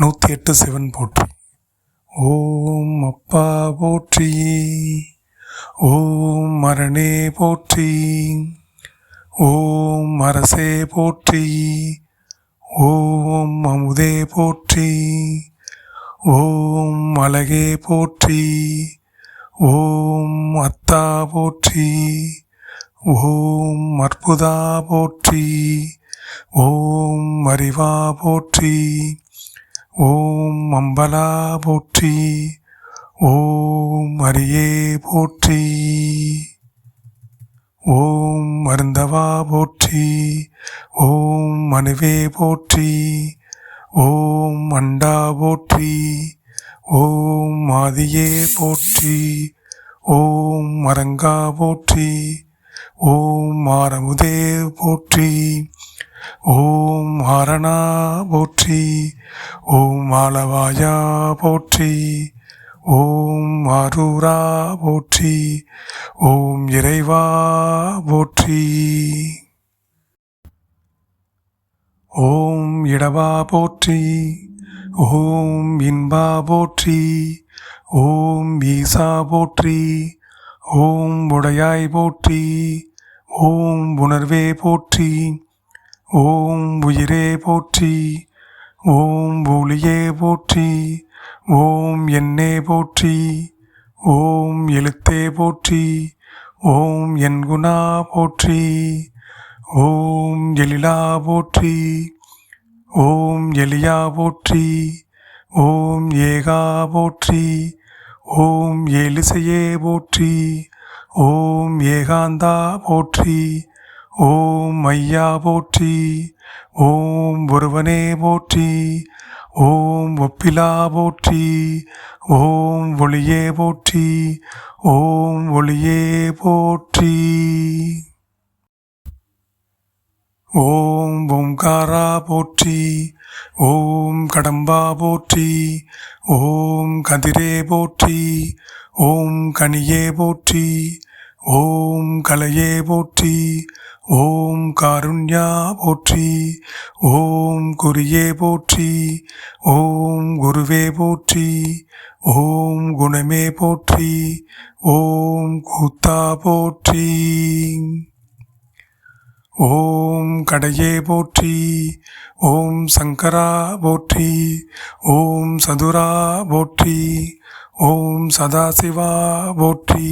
நூற்றி எட்டு சிவன் போற்றி. ஓம் அப்பா போற்றி. ஓம் மரணே போற்றி. ஓம் அரசே போற்றி. ஓம் அமுதே போற்றி. ஓம் அழகே போற்றி. ஓம் அத்தா போற்றி. ஓம் அற்புதா போற்றி. ஓம் அறிவா போற்றி. ஓம் அம்பலா போற்றி. ஓம் அரியே போற்றி. ஓம் மருந்தவா போற்றி. ஓம் மனுவே போற்றி. ஓம் அண்டா போற்றி. ஓம் மாதியே போற்றி. ஓம் மரங்கா போற்றி. ஓம் மாரமுதே போற்றி. ஓம் ஹரணா போற்றி ஓம் ஆலவாயா போற்றி ஓம் அரூரா போற்றி ஓம் இறைவா போற்றி. ஓம் இடவா போற்றி ஓம் இன்பா போற்றி ஓம் ஈசா போற்றி ஓம் உடையாய் போற்றி ஓம் உணர்வே போற்றி. ஓம் உயிரே போற்றி ஓம் ஒளியே போற்றி ஓம் என்னே போற்றி ஓம் எழுத்தே போற்றி ஓம் என் குணா போற்றி ஓம் எழிலா போற்றி ஓம் எலியா போற்றி ஓம் ஏகா போற்றி ஓம் எலிசையே போற்றி ஓம் ஏகாந்தா போற்றி ஓம் ஐயா போற்றி ஓம் ஒருவனே போற்றி ஓம் ஒப்பிலா போற்றி ஓம் ஒளியே போற்றி ஓம் ஒளியே போற்றி. ஓம் ஓம்காரா போற்றி ஓம் கடம்பா போற்றி ஓம் கதிரே போற்றி ஓம் கனியே போற்றி ஓம் கலையே போற்றி ஓம் காருண்யா போற்றி ஓம் குறியே போற்றி ஓம் குருவே போற்றி ஓம் குணமே போற்றி ஓம் கூத்தா போற்றி. ஓம் கடையே போற்றி ஓம் சங்கரா போற்றி ஓம் சதுரா போற்றி ஓம் சதாசிவா போற்றி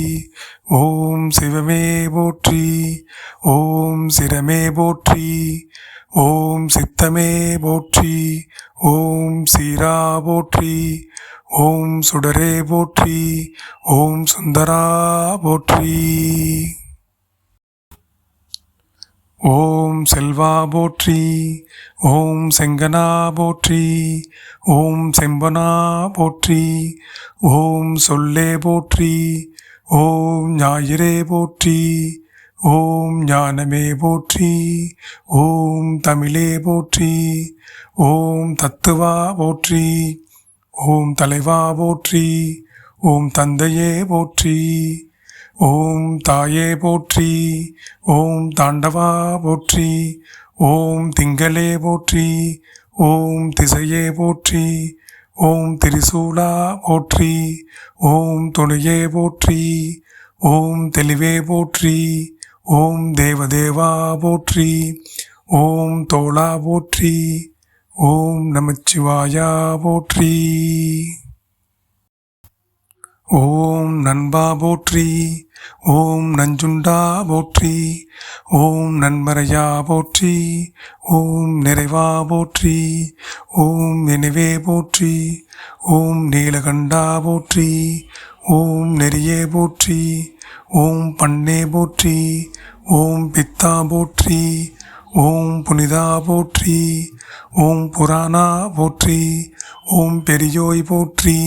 ஓம் சிவமே போற்றி ஓம் சிரமே போற்றி ஓம் சித்தமே போற்றி ஓம் சீரா போற்றி ஓம் சுடரே போற்றி ஓம் சுந்தரா போற்றி. ஓம் செல்வா போற்றி ஓம் செங்கனா போற்றி ஓம் செம்பனா போற்றி ஓம் சொல்லே போற்றி ஓம் ஞாயிறே போற்றி ஓம் ஞானமே போற்றி ஓம் தமிழே போற்றி ஓம் தத்துவா போற்றி ஓம் தலைவா போற்றி ஓம் தந்தையே போற்றி. ஓம் தாயே போற்றி ஓம் தாண்டவா போற்றி ஓம் திங்களே போற்றி ஓம் திசையே போற்றி ஓம் திரிசூலா போற்றி ஓம் துணையே போற்றி ஓம் தெளிவே போற்றி ஓம் தேவதேவா போற்றி ஓம் தோளா போற்றி ஓம் நமச்சிவாயா போற்றி. ஓம் நண்பா போற்றி ஓம் நஞ்சுண்டா போற்றி ஓம் நன்மறையா போற்றி ஓம் நிறைவா போற்றி ஓம் நினைவே போற்றி ஓம் நீலகண்டா போற்றி ஓம் நெறியே போற்றி ஓம் பண்ணே போற்றி ஓம் பித்தா போற்றி ஓம் புனிதா போற்றி ஓம் புராணா போற்றி ஓம் பெரியோய் போற்றி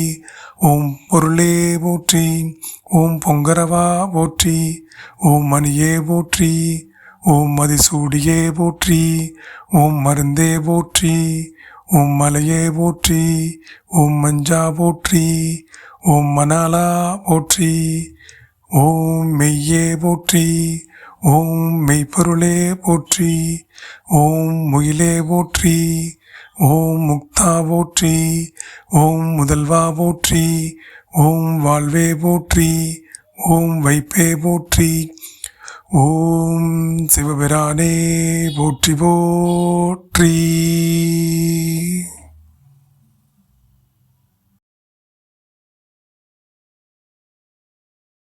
ஓம் பொருளே போற்றி ஓம் பொங்கரவா போற்றி ஓம் மணியே போற்றி ஓம் மதிசூடியே போற்றி ஓம் மருந்தே போற்றி ஓம் மலையே போற்றி ஓம் மஞ்சா போற்றி ஓம் மணாலா போற்றி ஓம் மெய்யே போற்றி ஓம் மெய்ப்பொருளே போற்றி ஓம் முயிலே போற்றி ஓம் முக்தா போற்றி ஓம் முதல்வா போற்றி ஓம் வாழ்வே போற்றி ஓம் வைப்பே போற்றி ஓம் சிவபிரானே போற்றி போற்றி.